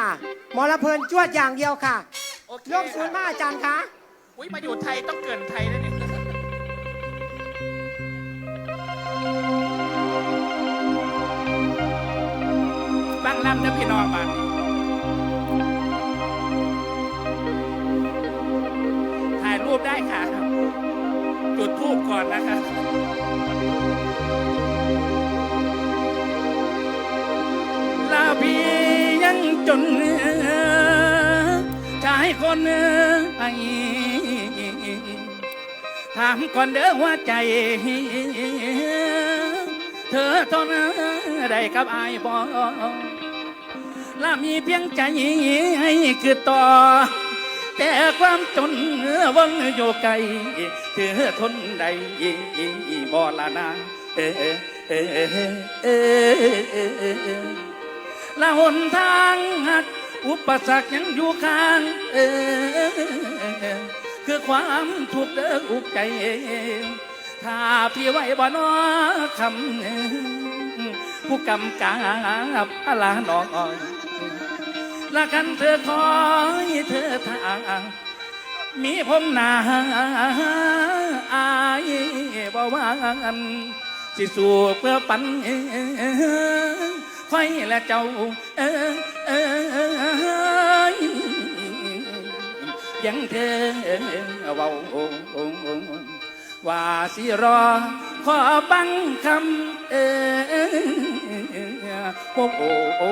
ค่ะ หมอละเพลินจวดอย่างเดียวค่ะโอเคยกศูนย์มาอาจารย์คะอุ้ยมาอยู่ไทยต้องเกินไทยแล้วเนี่ยฟังลำนะพี่น้องบ้านนี้ถ่ายรูปได้ค่ะ จุดทูบก่อนนะคะ คนไอถามก่อนเด้อว่าใจ เธอทนได้กับอายบอลามีเพียงใจให้คือต่อ แต่ความจนวังอยู่ไกลเธอทนได้บ่ละนาเออเออเออเออเออเออและหนทางหัก อุปสรรคยังอยู่ข้างเออคือความทุกข์เด้ออุกใจ ถ้าพี่ไว้บ่นอคำผู้กำกับลาน้อยละกันเธอคอยเธอทางมีผมหนาอายบ่วางสิสู้เพื่อปันค่อยและเจ้าเออ ยังเธอเว้าว่าสิรอ ขอบังคำเออโอ้โอ้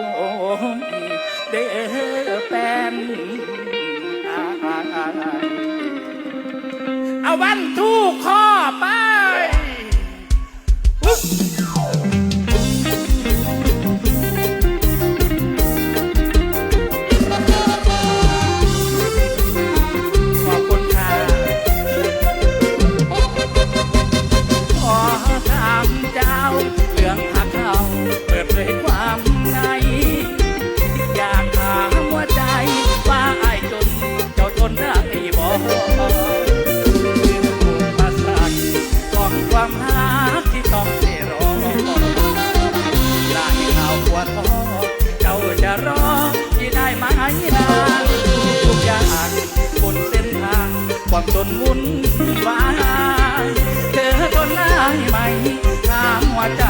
เด้อแฟนเอาวันทูกข้อไป ความหักที่ต้องเสรอลายข่าวปวดท้อเจ้าจะรอที่ได้ไหมนานทุกอย่างบนเส้นทาง ความจนวุ่นวายเธอทนได้ไหมถางหัวใจ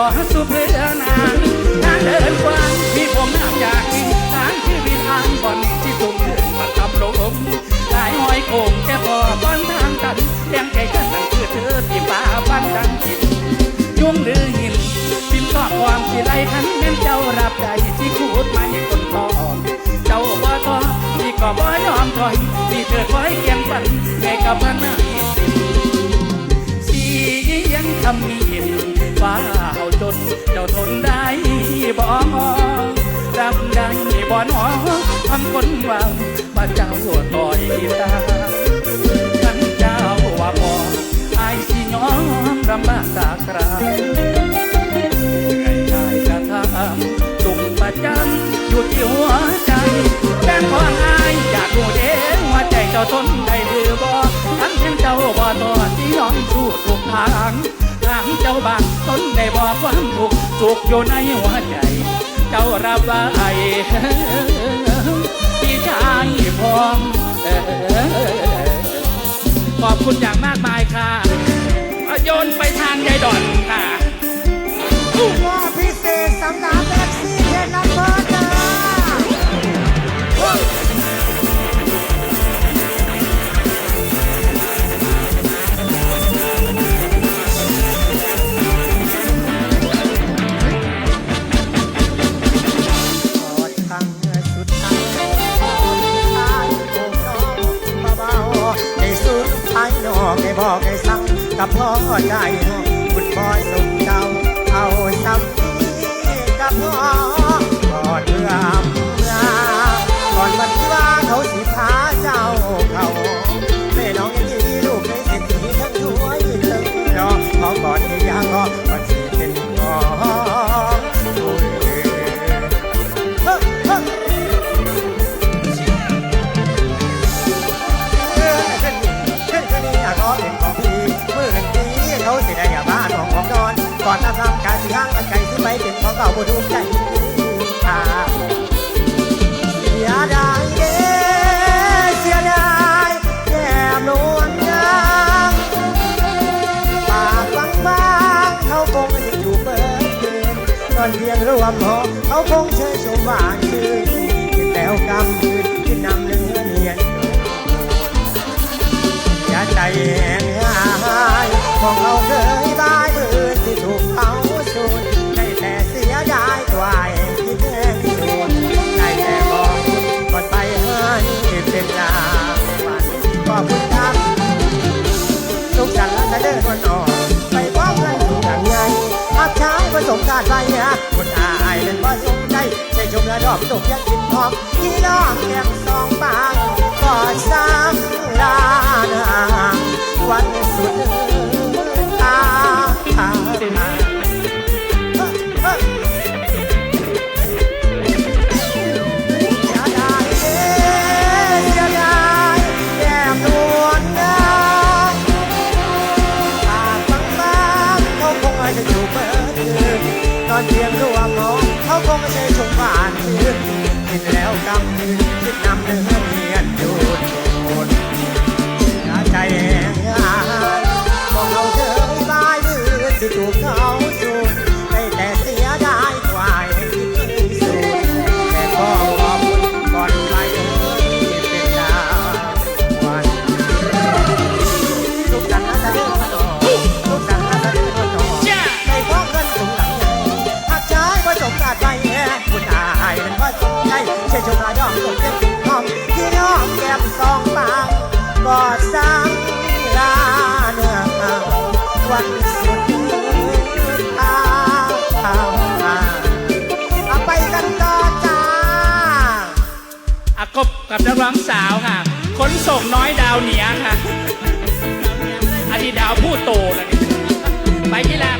ขอสู้เพื่อนางทางเดินกว้างที่ผมน่าจากที่ทางชีวิตทางบ่อนที่สุ่มเดินมาทำลมหลายห้อยโคงแต่พอบ้อนทางกันเลี้ยงใจกันนั่นคือเธอที่ป่าฟันดังจิตยุ่งหรือหินพิมพ์ข้อความที่ไรทันแม่นเจ้ารับใจที่พูดไม่คนตอบเจ้าบ่ทอที่ก็บ่ยอมถอยที่เธอคอยเคียงฝันให้กับพันนา เจ้าทนได้บ่รับได้บ่หนอทำคนว่าว่าเจ้าต่อยตาขันเจ้าว่าบ่อายสิยอมรำบากตากราไอ้ชายกระทำตุ่มประจันอยู่ที่หัวใจแฟนของอายอยากรู้เด้หัวใจเจ้าทนได้หรือบ่ทันเพียงเจ้าบ่ต่อที่ยอมสู้ทุกทางางเจ้าบางตนได้บอกความทุกข์สุขอยู่ในหัวใจ เจ้ารับไว้พี่ชายพร้อมขอบคุณอย่างมากมายค่ะโยนไปทางยายดอนค่ะ ว่าพิเศษสำหรับ ท้ายน้องให้บอกให้สั่งกับพ่อใจคุณบอยส่งเจ้าเอาซ้ำกับพ่อ ก่อนนะซ้ำการสิห้างกันไก่ซื้อไปเป็นของเก่าบ่ดูกใจอ่าเสียดายเด้เสียดายแก้มนวลงามปากบางบางเขาคงจะอยู่เปิดเกินตอนเพียงรวมหอเขาคงเชยชมหวานชื่นกินแล้วกำมืนกินนำเนื้อเนียนอย่าใจแห้งหายของเราเคยได้าใส่คนอายเป็นบ่สนใจใส่ชมและดอกตกยังกินหอมที่ล้องแกงสองบางกอดซ้า อเทียงร่วมมองเขาคงไม่ใช่ชงผ่านคืนเห็นแล้วกำมือคิดนำเดิน ไปกันต่อจ้า อากบกับนักร้องสาวค่ะ คนส่งน้อยดาวเหนียค่ะอดีดาวผู้โตนะนี่ไปที่ละ